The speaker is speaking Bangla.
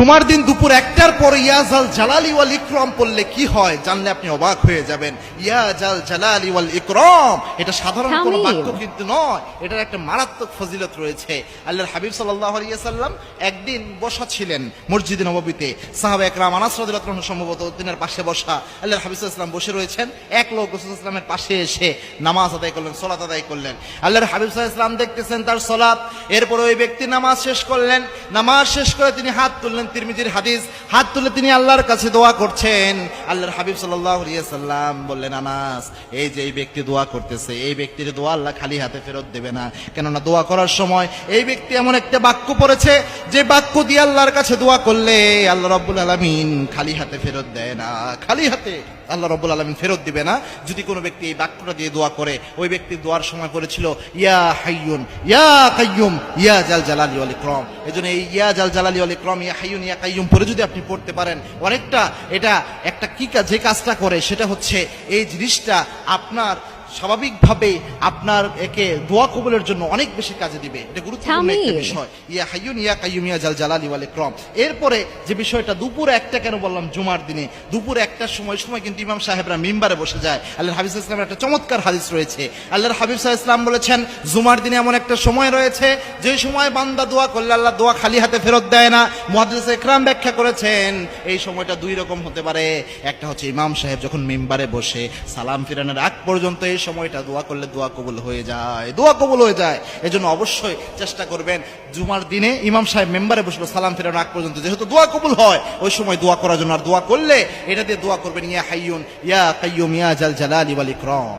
জুমার দিন দুপুর একটার পর ইয়াজাল জালালি ওয়াল ইকরাম পড়লে কি হয় জানলে আপনি অবাক হয়ে যাবেন। ইয়াজাল জালালি ওয়াল ইকরাম। এটা সাধারণ কোনো বাক্য কিন্তু নয় এটার একটা মারাত্মক ফজিলত রয়েছে। আল্লাহর হাবিব সাল্লাল্লাহু আলাইহি সাল্লাম একদিন বসা ছিলেন মসজিদে নববীতে। সাহাবা একরাম আনাস রাদিয়াল্লাহু আনহু সম্ভবত তিনার পাশে বসা। আল্লাহর হাবিব সাল্লাল্লাহু আলাইহি সাল্লাম বসে রয়েছেন। এক লোক রাসূল সাল্লামের পাশে এসে নামাজ আদায় করলেন সালাত আদায় করলেন। আল্লাহর হাবিব সাল্লাল্লাহু আলাইহি সাল্লাম দেখতেছেন তার সালাত এরপর ওই ব্যক্তি নামাজ শেষ করলেন। নামাজ শেষ করে তিনি হাত তুললেন তিরমিজির হাদিস, হাত তুলে তিনি আল্লাহর কাছে দোয়া করছেন। আল্লাহর হাবিব সাল্লাম বললেন, আনাস, এই যে এই ব্যক্তি দোয়া করতেছে, এই ব্যক্তির দোয়া আল্লাহ খালি হাতে ফেরত দেবে না। কেননা দোয়া করার সময় এই ব্যক্তি এমন একটা বাক্য পড়েছে, যে বাক্য দিয়ে আল্লাহর কাছে দোয়া করলে আল্লাহ রব্বুল আলমিন খালি হাতে ফেরত দেয় না, খালি হাতে। আল্লাহ রব্বুল আলমিন ফেরত দিবে না। যদি কোনো ব্যক্তি এই বাক্যটা দিয়ে দোয়া করে, ওই ব্যক্তি দোয়ার সময় করেছিল ইয়া হাইয়ুন, ইয়া কাইয়ুম, ইয়া জাল জালালি অলি ক্রম এই জন্য এই ইয়া জাল জালালি অলি ক্রম ইয়া হাইয়ুন, ইয়া কাইয়ুম পরে যদি আপনি পড়তে পারেন, অনেকটা এটা একটা কি কাজ যে কাজটা করে, সেটা হচ্ছে এই জিনিসটা আপনার স্বাভাবিকভাবে আপনার একে দোয়া কবুলের জন্য অনেক বেশি কাজে দিবে। এটা গুরুত্বপূর্ণ একটা বিষয়। ইয়া হাইয়ুন ইয়া কাইয়ুম ইয়া জাল জালালি ওয়াল ইকরাম। এরপরে যে বিষয়টা দুপুর একটা কেন বললাম জুমার দিনে দুপুর একটার সময় সময় কিন্তু ইমাম সাহেবরা মিম্বারে বসে যায়। আল্লাহর হাবিব ওয়াসাল্লামের একটা চমৎকার হাদিস রয়েছে। আল্লাহর হাবিব সাল্লাল্লাহু আলাইহি ওয়াসাল্লাম বলেছেন জুমার দিনে এমন একটা সময় রয়েছে যে সময় বান্দা দোয়া করলে আল্লাহ দোয়া খালি হাতে ফেরত দেয় না। মুহাদ্দিস ইকরাম ব্যাখ্যা করেছেন এই সময়টা দুই রকম হতে পারে। একটা হচ্ছে ইমাম সাহেব যখন মিম্বারে বসে সালাম ফিরানোর আগ পর্যন্ত এই সময়টা দোয়া করলে দোয়া কবুল হয়ে যায়, দোয়া কবুল হয়ে যায়। এজন্য অবশ্যই চেষ্টা করবেন জুমার দিনে ইমাম সাহেব মেম্বারে বসল, সালাম ফেরানো আগ পর্যন্ত। যেহেতু দোয়া কবুল হয়, ওই সময় দোয়া করার জন্য আর দোয়া করলে এটা দিয়ে দোয়া করবেন, ইয়া হাইয়ুন, ইয়া কাইয়ুম, ইয়া জাল জালালি ওয়াল ইকরাম।